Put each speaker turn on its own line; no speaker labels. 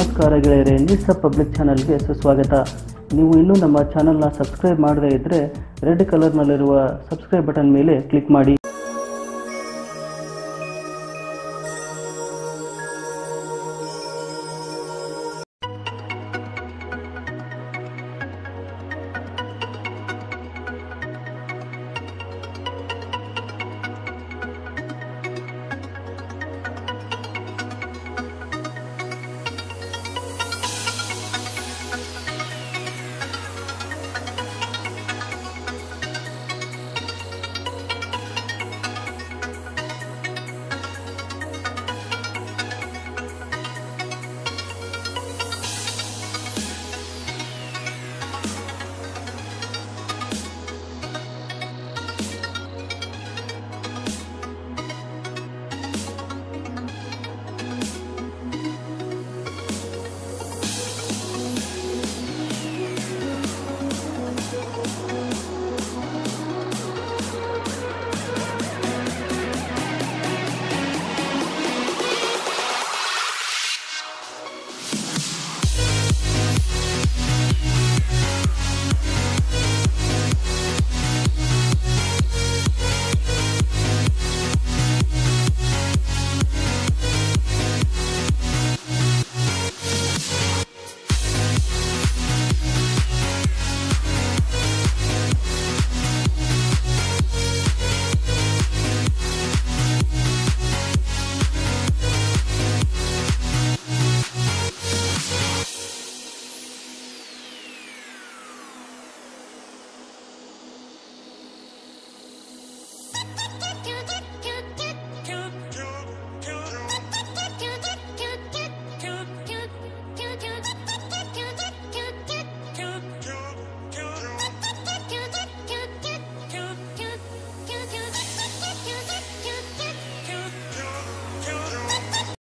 ನಮಸ್ಕಾರ ಗೆಳೆಯರೆ needs public ಚಾನಲ್ಗೆ ಸುಸ್ವಾಗತ. ನೀವು ಇನ್ನೂ ನಮ್ಮ ಚಾನಲ್ನ ಸಬ್ಸ್ಕ್ರೈಬ್ ಮಾಡದೇ ಇದ್ದರೆ ರೆಡ್ ಕಲರ್ನಲ್ಲಿರುವ ಸಬ್ಸ್ಕ್ರೈಬ್ ಬಟನ್ ಮೇಲೆ ಕ್ಲಿಕ್ ಮಾಡಿ.